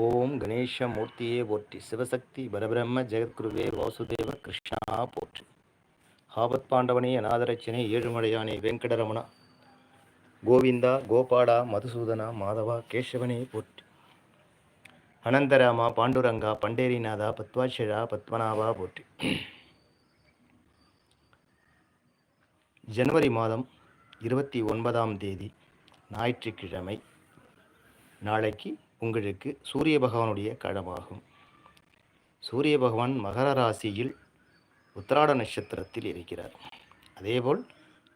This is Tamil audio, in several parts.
ஓம் கணேஷ மூர்த்தியே போற்றி. சிவசக்தி பரபிரம்ம ஜெகத்குருவே வாசுதேவ கிருஷ்ணா போற்றி. ஆபத் பாண்டவனே அநாதரட்சனே ஏழுமலையானே வெங்கடரமணா. கோவிந்தா கோபாடா மதுசூதனா மாதவா கேசவனே போற்றி. அனந்தராமா பாண்டுரங்கா பண்டேரிநாதா பத்வாட்சரா பத்மநாபா போற்றி. ஜனவரி மாதம் இருபத்தி ஒன்பதாம் தேதி ஞாயிற்றுக்கிழமை நாளைக்கு உங்களுக்கு சூரிய பகவானுடைய கடமாகும் சூரிய பகவான் மகர ராசியில் உத்திராட நட்சத்திரத்தில் இருக்கிறார். அதேபோல்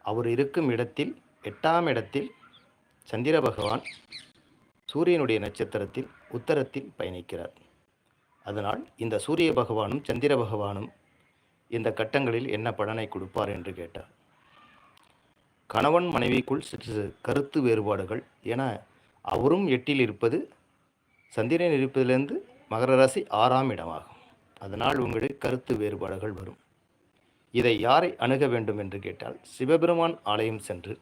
அவர் இருக்கும் இடத்தில் எட்டாம் இடத்தில் சந்திர பகவான் சூரியனுடைய நட்சத்திரத்தில் உத்தரத்தில் பயணிக்கிறார். அதனால் இந்த சூரிய பகவானும் சந்திர பகவானும் இந்த கட்டங்களில் என்ன பலனை கொடுப்பார் என்று கேட்டார். கணவன் மனைவிக்குள் சிறு கருத்து வேறுபாடுகள். என அவரும் எட்டில் இருப்பது சந்திரன் இருப்பதிலிருந்து மகர ராசி ஆறாம் இடமாகும். அதனால் உங்களுக்கு கருத்து வேறுபாடுகள் வரும். இதை யாரை அணுக வேண்டும் என்று கேட்டால் சிவபெருமான் ஆலயம் சென்று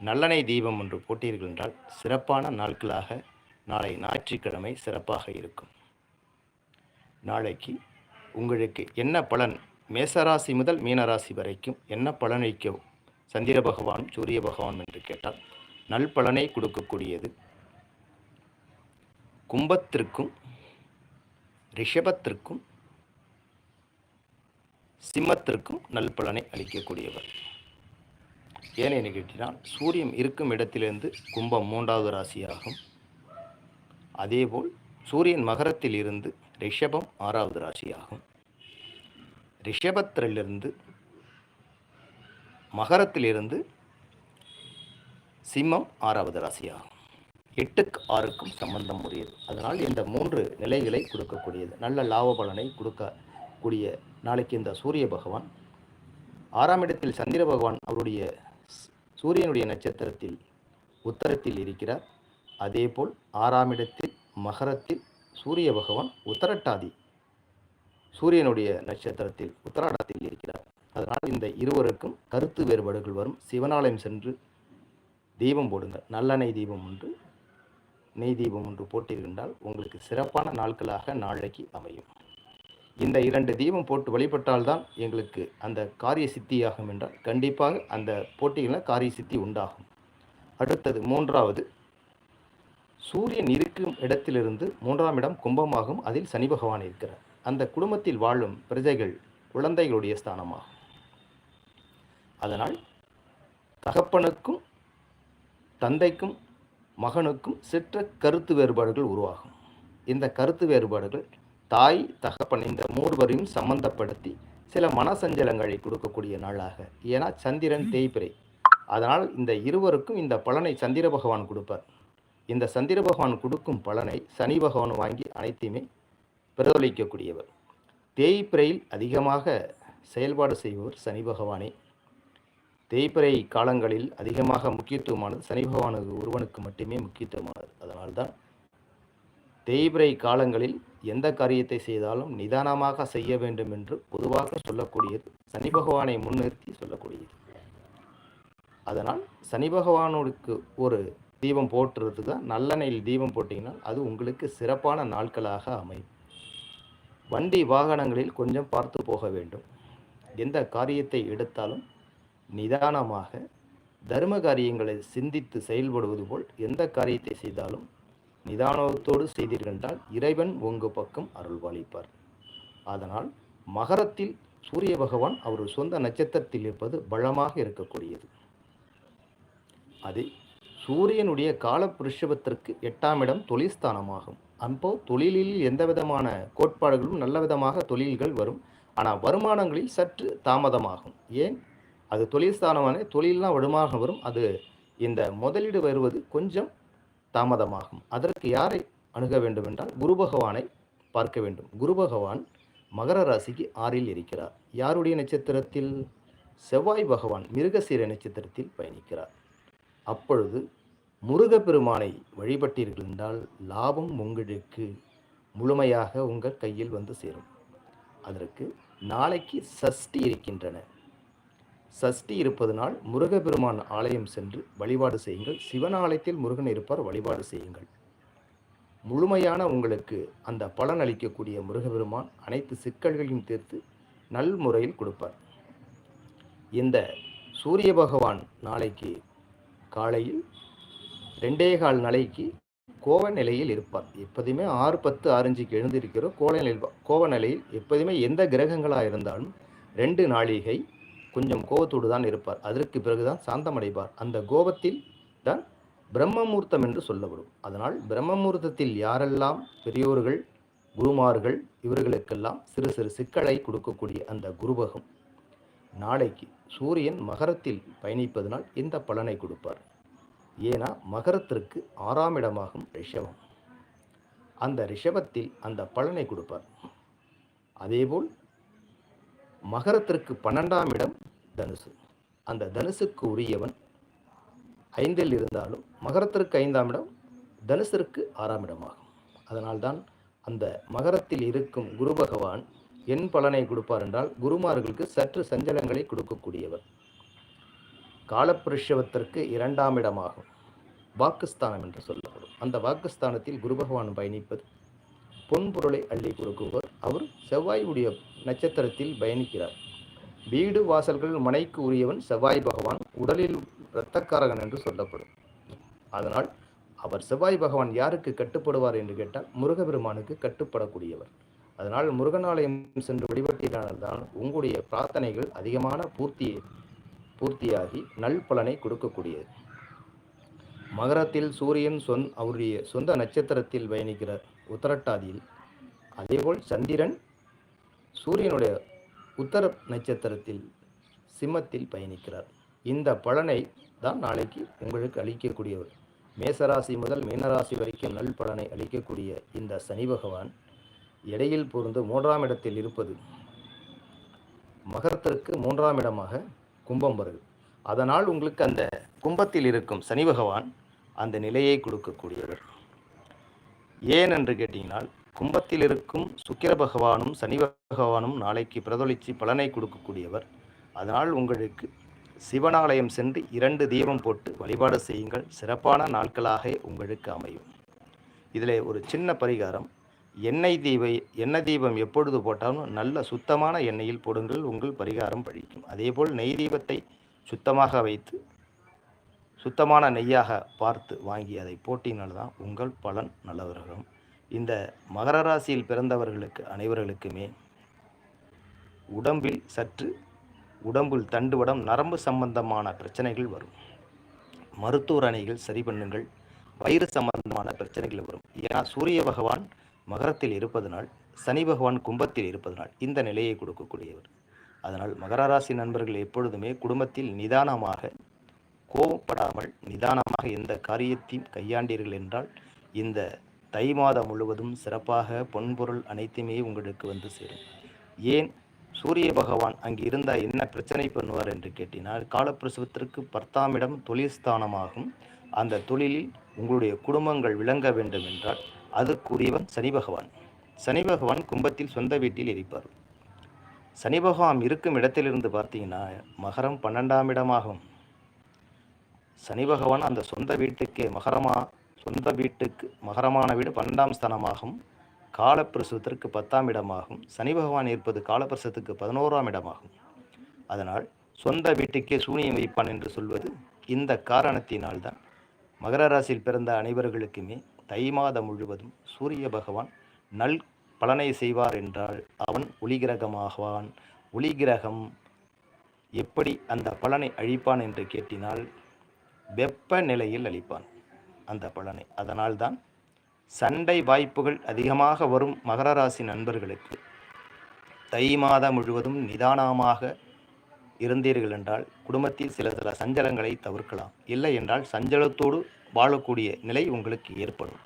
நல்லெண்ணெய் தீபம் ஒன்று போட்டீர்கள் என்றால் சிறப்பான நாட்களாக நாளை ஞாயிற்றுக்கிழமை சிறப்பாக இருக்கும். நாளைக்கு உங்களுக்கு என்ன பலன்? மேசராசி முதல் மீனராசி வரைக்கும் என்ன பலனளிக்கும்? சந்திர பகவான் சூரிய பகவான் என்று கேட்டால் நல் பலனை கொடுக்கக்கூடியது கும்பத்திற்கும் ரிஷபத்திற்கும் சிம்மத்திற்கும் நல்பலனை அளிக்கக்கூடியவர். ஏனென்று கேட்டினால் சூரியன் இருக்கும் இடத்திலிருந்து கும்பம் மூன்றாவது ராசியாகும். அதேபோல் சூரியன் மகரத்தில் இருந்து ரிஷபம் ஆறாவது ராசியாகும். ரிஷபத்திலிருந்து மகரத்திலிருந்து சிம்மம் ஆறாவது ராசியாகும். எட்டுக்கு ஆறுக்கும் சம்பந்தம் உரியது அதனால் இந்த மூன்று நிலைகளை கொடுக்கக்கூடியது. நல்ல லாப பலனை கொடுக்கக்கூடிய நாளைக்கு இந்த சூரிய பகவான் ஆறாம் இடத்தில் சந்திர பகவான் அவருடைய சூரியனுடைய நட்சத்திரத்தில் உத்தரத்தில் இருக்கிறார். அதேபோல் ஆறாம் இடத்தில் மகரத்தில் சூரிய பகவான் உத்தரட்டாதி சூரியனுடைய நட்சத்திரத்தில் உத்தராடத்தில் இருக்கிறார். அதனால் இந்த இருவருக்கும் கருத்து வேறுபாடுகள் வரும். சிவனாலயம் சென்று தீபம் போடுங்கள். நல்லெண்ணெய் தீபம் ஒன்று நெய் தீபம் ஒன்று போட்டிருந்தால் உங்களுக்கு சிறப்பான நாட்களாக நாளைக்கு அமையும். இந்த இரண்டு தீபம் போட்டு வழிபட்டால்தான் எங்களுக்கு அந்த காரிய சித்தியாகும் என்றால் கண்டிப்பாக அந்த போட்டிகளில் காரிய சித்தி உண்டாகும். அடுத்தது மூன்றாவது சூரியன் இருக்கும் இடத்திலிருந்து மூன்றாம் இடம் கும்பமாகும். அதில் சனி பகவான் இருக்கிறார். அந்த குடும்பத்தில் வாழும் பிரஜைகள் குழந்தைகளுடைய ஸ்தானமாகும். அதனால் தகப்பனுக்கும் தந்தைக்கும் மகனுக்கும் சிற்ற கருத்து வேறுபாடுகள் உருவாகும். இந்த கருத்து வேறுபாடுகள் தாய் தகப்பன் இந்த மூர்வரையும் சம்பந்தப்படுத்தி சில மனசஞ்சலங்களை கொடுக்கக்கூடிய நாளாக. ஏன்னா சந்திரன் தேய்பிரை. அதனால் இந்த இருவருக்கும் இந்த பலனை சந்திர பகவான் கொடுப்பார். இந்த சந்திர பகவான் கொடுக்கும் பலனை சனி பகவான் வாங்கி அனைத்தையுமே பிரதிபலிக்கக்கூடியவர் தேய்பிரையில் அதிகமாக செயல்பாடு செய்பவர் சனி பகவானே. தேய்பிறை காலங்களில் அதிகமாக முக்கியத்துவமானது சனி பகவானுக்கு ஒருவனுக்கு மட்டுமே முக்கியத்துவமானது. அதனால்தான் தேய்பிறை காலங்களில் எந்த காரியத்தை செய்தாலும் நிதானமாக செய்ய வேண்டும் என்று பொதுவாக சொல்லக்கூடியது சனி பகவானை முன்னிறுத்தி சொல்லக்கூடியது. அதனால் சனி பகவானுக்கு ஒரு தீபம் போட்டுறது தான் நல்லெண்ணெயில் தீபம் போட்டிங்கன்னா அது உங்களுக்கு சிறப்பான நாட்களாக அமையும். வண்டி வாகனங்களில் கொஞ்சம் பார்த்து போக வேண்டும். எந்த காரியத்தை எடுத்தாலும் நிதானமாக தர்ம காரியங்களை சிந்தித்து செயல்படுவது போல் எந்த காரியத்தை செய்தாலும் நிதானத்தோடு செய்தீர்களென்றால் இறைவன் உங்கள் பக்கம் அருள்வாளிப்பார். அதனால் மகரத்தில் சூரிய பகவான் அவர் சொந்த நட்சத்திரத்தில் இருப்பது பலமாக இருக்கக்கூடியது. அது சூரியனுடைய கால புருஷபத்திற்கு எட்டாம் இடம் தொழில்ஸ்தானமாகும் அப்போ தொழிலில் எந்த விதமான கோட்பாடுகளும் நல்ல விதமாக தொழில்கள் வரும். ஆனால் வருமானங்களில் சற்று தாமதமாகும். ஏன்? அது தொழில் ஸ்தானமான தொழிலெலாம் வருமானம் வரும். அது இந்த முதலீடு வருவது கொஞ்சம் தாமதமாகும். அதற்கு யாரை அணுக வேண்டும் என்றால் குரு பகவானை பார்க்க வேண்டும். குரு பகவான் மகர ராசிக்கு ஆறில் இருக்கிறார். யாருடைய நட்சத்திரத்தில்? செவ்வாய் பகவான் மிருகசீர நட்சத்திரத்தில் பயணிக்கிறார். அப்பொழுது முருகப்பெருமானை வழிபட்டீர்கள் என்றால் லாபம் உங்களுக்கு முழுமையாக உங்கள் கையில் வந்து சேரும். அதற்கு நாளைக்கு சஷ்டி இருக்கின்றன. சஷ்டி இருப்பதனால் முருகபெருமான் ஆலயம் சென்று வழிபாடு செய்யுங்கள். சிவன் ஆலயத்தில் முருகன் இருப்பார் வழிபாடு செய்யுங்கள். முழுமையான உங்களுக்கு அந்த பலன் அளிக்கக்கூடிய முருகபெருமான் அனைத்து சிக்கல்களையும் தீர்த்து நல் முறையில் கொடுப்பார். இந்த சூரிய பகவான் நாளைக்கு காலையில் ரெண்டே கால் நாளைக்கு கோவ நிலையில் இருப்பார். எப்போதுமே ஆறு பத்து ஆரஞ்சுக்கு எழுந்திருக்கிறோம். கோல நிலை கோவ நிலையில் எப்போதுமே எந்த கிரகங்களாக இருந்தாலும் ரெண்டு நாளிகை கொஞ்சம் கோபத்தோடு தான் இருப்பார். அதற்கு பிறகுதான் சாந்தமடைவார். அந்த கோபத்தில் தான் பிரம்மமூர்த்தம் என்று சொல்லப்படும். அதனால் பிரம்மமூர்த்தத்தில் யாரெல்லாம் பெரியோர்கள் குருமார்கள் இவர்களுக்கெல்லாம் சிறு சிறு சிக்கலை கொடுக்கக்கூடிய அந்த குருபகம் நாளைக்கு சூரியன் மகரத்தில் பயணிப்பதனால் இந்த பலனை கொடுப்பார். ஏன்னா மகரத்திற்கு ஆறாம் இடமாகும் ரிஷபம். அந்த ரிஷபத்தில் அந்த பலனை கொடுப்பார். அதேபோல் மகரத்திற்கு பன்னெண்டாம் இடம் தனுசு. அந்த தனுசுக்கு உரியவன் ஐந்தில் இருந்தாலும் மகரத்திற்கு ஐந்தாம் இடம் தனுசிற்கு ஆறாம் இடமாகும். அதனால்தான் அந்த மகரத்தில் இருக்கும் குரு பகவான் என் பலனை கொடுப்பார் என்றால் குருமார்களுக்கு சற்று சஞ்சலங்களை கொடுக்கக்கூடியவர். காலப்புருஷவத்திற்கு இரண்டாம் இடமாகும். வாக்குஸ்தானம் என்று சொல்லப்படும். அந்த வாக்குஸ்தானத்தில் குரு பகவான் பயணிப்பது பொன்பொருளை அள்ளி கொடுக்குவர் அவர் செவ்வாயுடைய நட்சத்திரத்தில் பயணிக்கிறார். வீடு வாசல்கள் மனைக்கு உரியவன் செவ்வாய் பகவான் உடலில் இரத்தக்காரகன் என்று சொல்லப்படும். அதனால் அவர் செவ்வாய் பகவான் யாருக்கு கட்டுப்படுவார் என்று கேட்டால் முருகபெருமானுக்கு கட்டுப்படக்கூடியவர். அதனால் முருகனாலயம் சென்று வழிபட்டீரானால் உங்களுடைய பிரார்த்தனைகள் அதிகமான பூர்த்தி பூர்த்தியாகி நல் பலனை கொடுக்கக்கூடியது. மகரத்தில் சூரியன் சொந் அவருடைய சொந்த நட்சத்திரத்தில் பயணிக்கிறார். உத்தரட்டாதியில் அதேபோல் சந்திரன் சூரியனுடைய உத்தர நட்சத்திரத்தில் சிம்மத்தில் பயணிக்கிறார். இந்த பலனை தான் நாளைக்கு உங்களுக்கு அளிக்கக்கூடியவர். மேசராசி முதல் மீனராசி வரைக்கும் நல் பலனை அளிக்கக்கூடிய இந்த சனி பகவான் இடையில் பொருந்து மூன்றாம் இடத்தில் இருப்பது மகரத்திற்கு மூன்றாம் இடமாக கும்பம் வருது. அதனால் உங்களுக்கு அந்த கும்பத்தில் இருக்கும் சனி பகவான் அந்த நிலையை கொடுக்கக்கூடியவர். ஏன் என்று கேட்டீங்கன்னால் கும்பத்தில் இருக்கும் சுக்கிர பகவானும் சனி பகவானும் நாளைக்கு பிரதொலித்து பலனை கொடுக்கக்கூடியவர். அதனால் உங்களுக்கு சிவனாலயம் சென்று இரண்டு தீபம் போட்டு வழிபாடு செய்யுங்கள். சிறப்பான நாட்களாக உங்களுக்கு அமையும். இதில் ஒரு சின்ன பரிகாரம். எண்ணெய் தீபை எண்ணெய் தீபம் எப்பொழுது போட்டாலும் நல்ல சுத்தமான எண்ணெயில் போடுங்கள். உங்கள் பரிகாரம் பழிக்கும். அதேபோல் நெய் தீபத்தை சுத்தமாக வைத்து சுத்தமான நெய்யாக பார்த்து வாங்கி அதை போட்டினால்தான் உங்கள் பலன் நல்லவர்களும் இந்த மகர ராசியில் பிறந்தவர்களுக்கு அனைவர்களுக்குமே உடம்பில் சற்று உடம்பில் தண்டுவடம் நரம்பு சம்பந்தமான பிரச்சனைகள் வரும். மருத்துவ அணைகள் சரி பண்ணுங்கள். வயிறு சம்பந்தமான பிரச்சனைகள் வரும். ஏன்னா சூரிய பகவான் மகரத்தில் இருப்பதனால் சனி பகவான் கும்பத்தில் இருப்பதனால் இந்த நிலையை கொடுக்கக்கூடியவர். அதனால் மகர ராசி நண்பர்கள் எப்பொழுதுமே குடும்பத்தில் நிதானமாக கோபப்படாமல் நிதானமாக எந்த காரியத்தையும் கையாண்டீர்கள் என்றால் இந்த தை மாதம் முழுவதும் சிறப்பாக பொன்பொருள் அனைத்துமே உங்களுக்கு வந்து சேரும். ஏன்? சூரிய பகவான் அங்கு இருந்தால் என்ன பிரச்சனை பண்ணுவார் என்று கேட்டினால் காலப்பிரசவத்திற்கு பத்தாம் இடம் தொழில் ஸ்தானமாகும். அந்த தொழிலில் உங்களுடைய குடும்பங்கள் விளங்க வேண்டும் என்றால் அதற்குரியவன் சனி பகவான். சனி பகவான் கும்பத்தில் சொந்த வீட்டில் இருப்பார். சனி பகவான் இருக்கும் இடத்திலிருந்து பார்த்தீங்கன்னா மகரம் பன்னெண்டாம் இடமாகும். சனி பகவான் அந்த சொந்த வீட்டுக்கு மகரமா சொந்த வீட்டுக்கு மகரமான வீடு பன்னெண்டாம் ஸ்தானமாகும். காலப்பிரசவத்திற்கு பத்தாம் இடமாகும். சனி பகவான் இருப்பது காலப்பிரசவத்துக்கு பதினோராம் இடமாகும். அதனால் சொந்த வீட்டுக்கே சூனியம் வைப்பான் என்று சொல்வது இந்த காரணத்தினால்தான். மகர ராசியில் பிறந்த அனைவர்களுக்குமே தை மாதம் முழுவதும் சூரிய பகவான் நல் பலனை செய்வார் என்றால் அவன் ஒளிகிரகமாகவான் ஒளிகிரகம் எப்படி அந்த பலனை அழிப்பான் என்று கேட்டினால் வெப்ப நிலையில் அளிப்பான் அந்த பலனை. அதனால்தான் சண்டை வாய்ப்புகள் அதிகமாக வரும் மகர ராசி நண்பர்களுக்கு தை மாதம் முழுவதும் நிதானமாக இருந்தீர்கள் என்றால் குடும்பத்தில் சில சில சஞ்சலங்களை தவிர்க்கலாம். இல்லை என்றால் சஞ்சலத்தோடு வாழக்கூடிய நிலை உங்களுக்கு ஏற்படும்.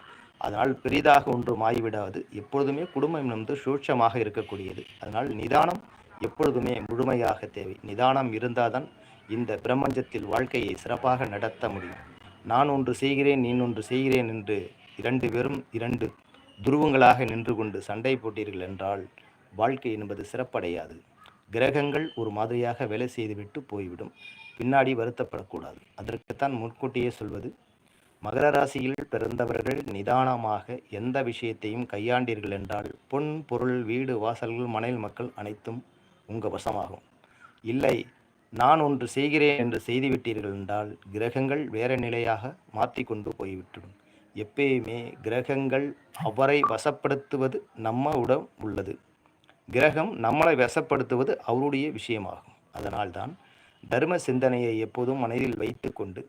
அதனால் பெரிதாக ஒன்று மாறிவிடாது. எப்பொழுதுமே குடும்பம் வந்து சூட்சமாக இருக்கக்கூடியது. அதனால் நிதானம் எப்பொழுதுமே முழுமையாக தேவை. நிதானம் இருந்தால்தான் இந்த பிரபஞ்சத்தில் வாழ்க்கையை சிறப்பாக நடத்த முடியும். நான் ஒன்று செய்கிறேன் நீ ஒன்று செய்கிறேன் என்று இரண்டு பேரும் இரண்டு துருவங்களாக நின்று கொண்டு சண்டை போட்டீர்கள் என்றால் வாழ்க்கை என்பது சிறப்படையாது. கிரகங்கள் ஒரு மாதிரியாக வேலை செய்துவிட்டு போய்விடும். பின்னாடி வருத்தப்படக்கூடாது. அதற்குத்தான் முன்கூட்டியே சொல்வது மகர ராசியில் பிறந்தவர்கள் நிதானமாக எந்த விஷயத்தையும் கையாண்டீர்கள் என்றால் பொன் பொருள் வீடு வாசல்கள் மனையில் மக்கள் அனைத்தும் உங்கள் வசமாகும். இல்லை நான் ஒன்று செய்கிறேன் என்று செய்துவிட்டீர்கள் என்றால் கிரகங்கள் வேற நிலையாக மாற்றி கொண்டு போய்விட்டுடும் எப்பயுமே கிரகங்கள் அவரை வசப்படுத்துவது நம்முடன் உள்ளது. கிரகம் நம்மளை வசப்படுத்துவது அவருடைய விஷயமாகும். அதனால்தான் தர்ம சிந்தனையை எப்போதும் மனதில் வைத்துக்கொண்டு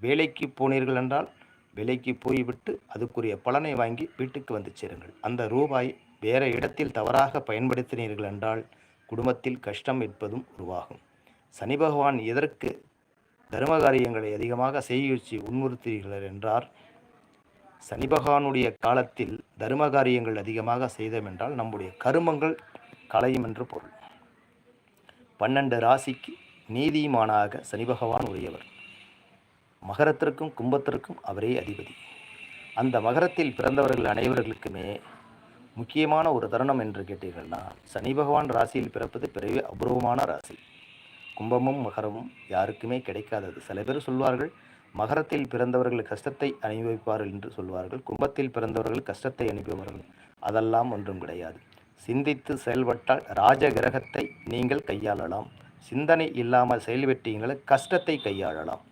வேலைக்கு போனீர்கள் என்றால் வேலைக்கு போய்விட்டு அதுக்குரிய பலனை வாங்கி வீட்டுக்கு வந்து சேருங்கள். அந்த ரூபாய் வேற இடத்தில் தவறாக பயன்படுத்தினீர்கள் என்றால் குடும்பத்தில் கஷ்டம் என்பதும் உருவாகும். சனி பகவான் எதற்கு தர்ம காரியங்களை அதிகமாக செய்யுச்சி உன்முறுத்தீர்கள் என்றார். சனி பகவானுடைய காலத்தில் தர்ம காரியங்கள் அதிகமாக செய்தோம் என்றால் நம்முடைய கருமங்கள் களையும் என்று பொருள். பன்னெண்டு ராசிக்கு நீதிமானாக சனி பகவான் உரியவர். மகரத்திற்கும் கும்பத்திற்கும் அவரே அதிபதி. அந்த மகரத்தில் பிறந்தவர்கள் அனைவர்களுக்குமே முக்கியமான ஒரு தருணம் என்று கேட்டீர்கள்னா சனி பகவான் ராசியில் பிறப்பது பிறகு அபூர்வமான ராசி. கும்பமும் மகரமும் யாருக்குமே கிடைக்காதது. சில பேர் சொல்வார்கள் மகரத்தில் பிறந்தவர்கள் கஷ்டத்தை அனுபவிப்பார்கள் என்று சொல்வார்கள் கும்பத்தில் பிறந்தவர்கள் கஷ்டத்தை அனுப்பியவர்கள் அதெல்லாம் ஒன்றும் கிடையாது. சிந்தித்து செயல்பட்டால் ராஜ கிரகத்தை நீங்கள் கையாளலாம். சிந்தனை இல்லாமல் செயல்பட்டீங்களே கஷ்டத்தை கையாளலாம்.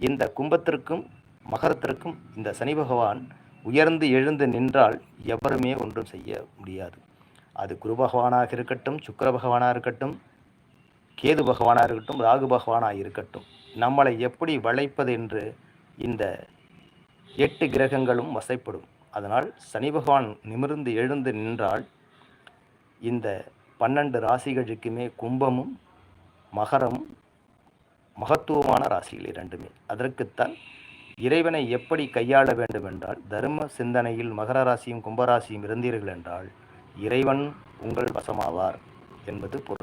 இந்த கும்பத்திற்கும் மகரத்திற்கும் இந்த சனி பகவான் உயர்ந்து எழுந்து நின்றால் எவருமே ஒன்றும் செய்ய முடியாது. அது குரு பகவானாக இருக்கட்டும் சுக்கர பகவானாக இருக்கட்டும் கேது பகவானாக இருக்கட்டும் ராகு பகவானாக இருக்கட்டும் நம்மளை எப்படி வளைப்பது என்று இந்த எட்டு கிரகங்களும் வசைப்படும். அதனால் சனி பகவான் நிமிர்ந்து எழுந்து நின்றால் இந்த பன்னெண்டு ராசிகளுக்குமே கும்பமும் மகரமும் மகத்துவமான ராசிகள் இரண்டுமே. அதற்குத்தான் இறைவனை எப்படி கையாள வேண்டும் என்றால் தர்ம சிந்தனையில் மகர ராசியும் கும்பராசியும் இருந்தீர்கள் என்றால் இறைவன் உங்கள் வசமாவார் என்பது பொருள்.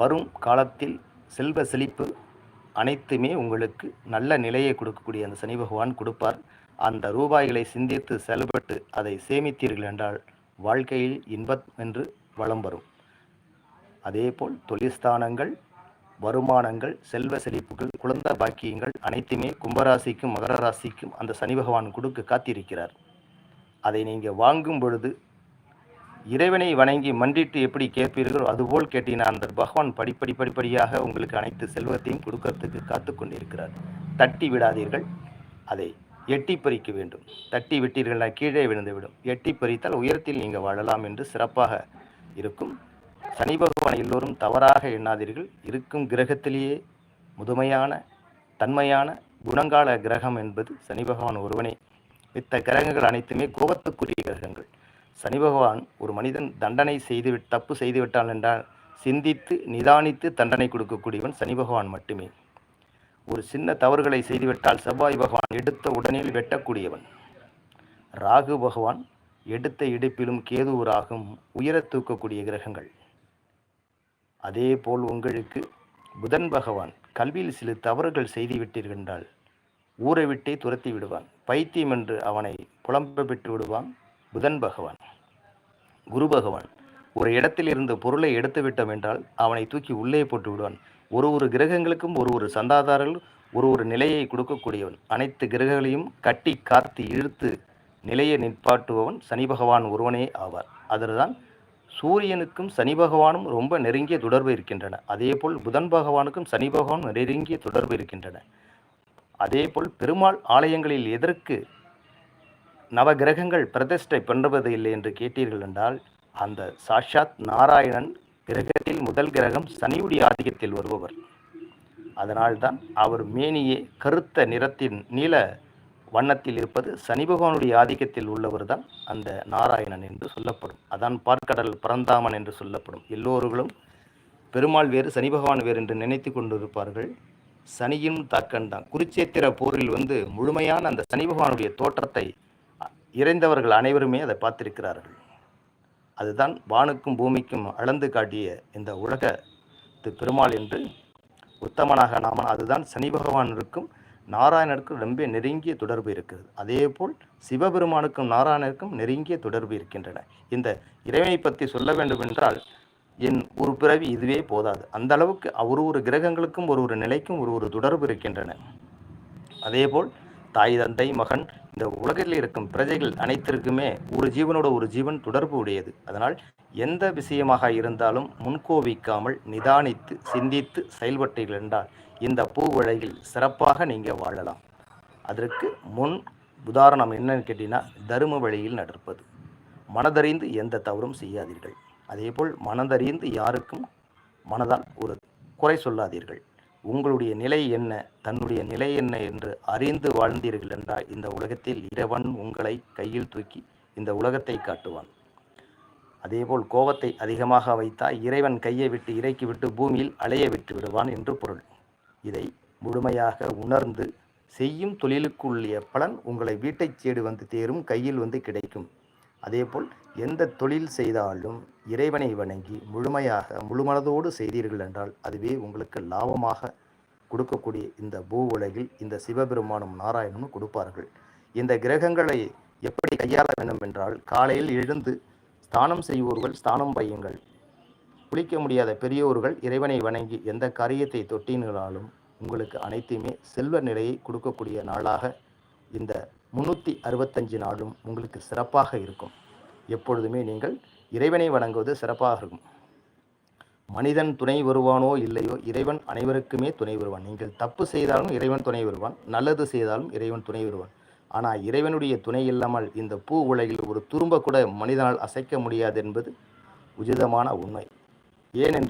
வரும் காலத்தில் செல்வ செழிப்பு அனைத்துமே உங்களுக்கு நல்ல நிலையை கொடுக்கக்கூடிய அந்த சனி பகவான் கொடுப்பார். அந்த ரூபாய்களை சிந்தித்து செயல்பட்டு அதை சேமித்தீர்கள் என்றால் வாழ்க்கையில் இன்பம் என்று வளம் வரும். அதேபோல் தொழிற்ஸ்தானங்கள் வருமானங்கள் செல்வ செழிப்புகள் குழந்தை பாக்கியங்கள் அனைத்துமே கும்பராசிக்கும் மகர ராசிக்கும் அந்த சனி பகவான் கொடுக்க காத்திருக்கிறார். அதை நீங்கள் வாங்கும் பொழுது இறைவனை வணங்கி மன்றிட்டு எப்படி கேட்பீர்களோ அதுபோல் கேட்டீங்கன்னா அந்த பகவான் படிப்படி படிப்படியாக உங்களுக்கு அனைத்து செல்வத்தையும் கொடுக்கறதுக்கு காத்து கொண்டிருக்கிறார் தட்டி விடாதீர்கள். அதை எட்டி பறிக்க வேண்டும். தட்டி விட்டீர்கள்னா கீழே விழுந்துவிடும் எட்டி பறித்தால் உயரத்தில் நீங்கள் வாழலாம் என்று சிறப்பாக இருக்கும். சனி பகவான் எல்லோரும் தவறாக எண்ணாதீர்கள். இருக்கும் கிரகத்திலேயே முதுமையான தன்மையான குணங்கால கிரகம் என்பது சனி பகவான் ஒருவனே. மித்த கிரகங்கள் அனைத்துமே கோபத்துக்குரிய கிரகங்கள். சனி பகவான் ஒரு மனிதன் தண்டனை செய்து தப்பு செய்துவிட்டான் என்றால் சிந்தித்து நிதானித்து தண்டனை கொடுக்கக்கூடியவன் சனி பகவான் மட்டுமே. ஒரு சின்ன தவறுகளை செய்துவிட்டால் செவ்வாய் பகவான் எடுத்த உடனே வெட்டக்கூடியவன். ராகு பகவான் எடுத்த இடுப்பிலும் கேதுவராகும் உயரத் தூக்கக்கூடிய கிரகங்கள். அதே போல் உங்களுக்கு புதன் பகவான் கல்வியில் சில தவறுகள் செய்துவிட்டீர்கள் என்றால் ஊரை விட்டே துரத்தி விடுவான். பைத்தியம் என்று அவனை புலம்ப விட்டு விடுவான். புதன் பகவான் குரு பகவான். ஒரு இடத்தில் இருந்து பொருளை எடுத்து விட்டோம் என்றால் அவனை தூக்கி உள்ளே போட்டு விடுவான். ஒரு ஒரு கிரகங்களுக்கும் ஒரு ஒரு சந்தாதாரர்கள் ஒரு ஒரு நிலையை கொடுக்கக்கூடியவன். அனைத்து கிரகங்களையும் கட்டி காத்து இழுத்து நிலையை நிற்பாட்டுபவன் சனி பகவான் ஒருவனே ஆவார். அதில்தான் சூரியனுக்கும் சனி பகவானும் ரொம்ப நெருங்கிய தொடர்பு இருக்கின்றன. அதேபோல் புதன் பகவானுக்கும் சனி பகவானும் நெருங்கிய தொடர்பு இருக்கின்றன. அதேபோல் பெருமாள் ஆலயங்களில் எதற்கு நவகிரகங்கள் பிரதிஷ்டை பண்ணுவது இல்லை என்று கேட்டீர்கள் என்றால் அந்த சாஷாத் நாராயணன் கிரகத்தில் முதல் கிரகம் சனியுடைய ஆதிக்கத்தில் வருபவர். அதனால்தான் அவர் மேனியே கருத்த நிறத்தின் நீல வண்ணத்தில் இருப்பது சனி பகவானுடைய ஆதிக்கத்தில் உள்ளவர் தான் அந்த நாராயணன் என்று சொல்லப்படும். அதான் பார்க்கடல் பரந்தாமன் என்று சொல்லப்படும். எல்லோர்களும் பெருமாள் வேறு சனி பகவான் வேறு என்று நினைத்து கொண்டிருப்பார்கள். சனியின் தாக்கன் தான் குருச்சேத்திர போரில் வந்து முழுமையான அந்த சனி பகவானுடைய தோற்றத்தை இறைந்தவர்கள் அனைவருமே அதை பார்த்திருக்கிறார்கள். அதுதான் வானுக்கும் பூமிக்கும் அளந்து காட்டிய இந்த உலகத்து பெருமாள் என்று உத்தமனாக நாம அதுதான் சனி பகவானிற்கும் நாராயணருக்கும் ரொம்ப நெருங்கிய தொடர்பு இருக்கிறது. அதேபோல் சிவபெருமானுக்கும் நாராயணருக்கும் நெருங்கிய தொடர்பு இருக்கின்றன. இந்த இறைவனை பற்றி சொல்ல வேண்டும் என்றால் என் ஒரு பிறவி இதுவே போதாது. அந்த அளவுக்கு ஒரு ஒரு கிரகங்களுக்கும் ஒரு ஒரு நிலைக்கும் ஒரு ஒரு தொடர்பு இருக்கின்றன. அதேபோல் தாய் தந்தை மகன் இந்த உலகில் இருக்கும் பிரஜைகள் அனைத்திற்குமே ஒரு ஜீவனோட ஒரு ஜீவன் தொடர்பு உடையது. அதனால் எந்த விஷயமாக இருந்தாலும் முன்கோபிக்காமல் நிதானித்து சிந்தித்து செயல்பட்டீர்கள் என்றால் இந்த பூ உலகில் சிறப்பாக நீங்கள் வாழலாம். அதற்கு முன் உதாரணம் என்னன்னு கேட்டீங்கன்னா தரும வழியில் நடப்பது. மனதறிந்து எந்த தவறும் செய்யாதீர்கள். அதேபோல் மனதறிந்து யாருக்கும் மனதால் ஒரு குறை சொல்லாதீர்கள். உங்களுடைய நிலை என்ன? தன்னுடைய நிலை என்ன என்று அறிந்து வாழ்ந்தீர்கள் என்றால் இந்த உலகத்தில் இறைவன் உங்களை கையில் தூக்கி இந்த உலகத்தை காட்டுவான். அதேபோல் கோபத்தை அதிகமாக வைத்தால் இறைவன் கையை விட்டு இறக்கி விட்டு பூமியில் அலைய விட்டு விடுவான் என்று பொருள். இதை முழுமையாக உணர்ந்து செய்யும் தொழிலுக்குள்ளிய பலன் உங்களை வீட்டைச் சேடு வந்து தேரும் கையில் வந்து கிடைக்கும். அதேபோல் எந்த தொழில் செய்தாலும் இறைவனை வணங்கி முழுமையாக முழுமனதோடு செய்தீர்கள் என்றால் அதுவே உங்களுக்கு லாபமாக கொடுக்கக்கூடிய இந்த பூ உலகில் இந்த சிவபெருமானும் நாராயணனும் கொடுப்பார்கள். இந்த கிரகங்களை எப்படி கையாள வேண்டும் என்றால் காலையில் எழுந்து ஸ்தானம் செய்வோர்கள் ஸ்தானம் பையுங்கள் குளிக்க முடியாத பெரியோர்கள் இறைவனை வணங்கி எந்த காரியத்தை தொட்டினாலும் உங்களுக்கு அனைத்தையுமே செல்வ நிலையை கொடுக்கக்கூடிய நாளாக இந்த முந்நூற்றி அறுபத்தஞ்சு நாளும் உங்களுக்கு சிறப்பாக இருக்கும். எப்பொழுதுமே நீங்கள் இறைவனை வணங்குவது சிறப்பாக இருக்கும். மனிதன் துணை வருவானோ இல்லையோ இறைவன் அனைவருக்குமே துணை வருவான். நீங்கள் தப்பு செய்தாலும் இறைவன் துணை வருவான். நல்லது செய்தாலும் இறைவன் துணை வருவான். ஆனால் இறைவனுடைய துணை இல்லாமல் இந்த பூ உலகில் ஒரு துரும்ப கூட மனிதனால் அசைக்க முடியாது என்பது உச்சிதமான உண்மை. ஏனென்று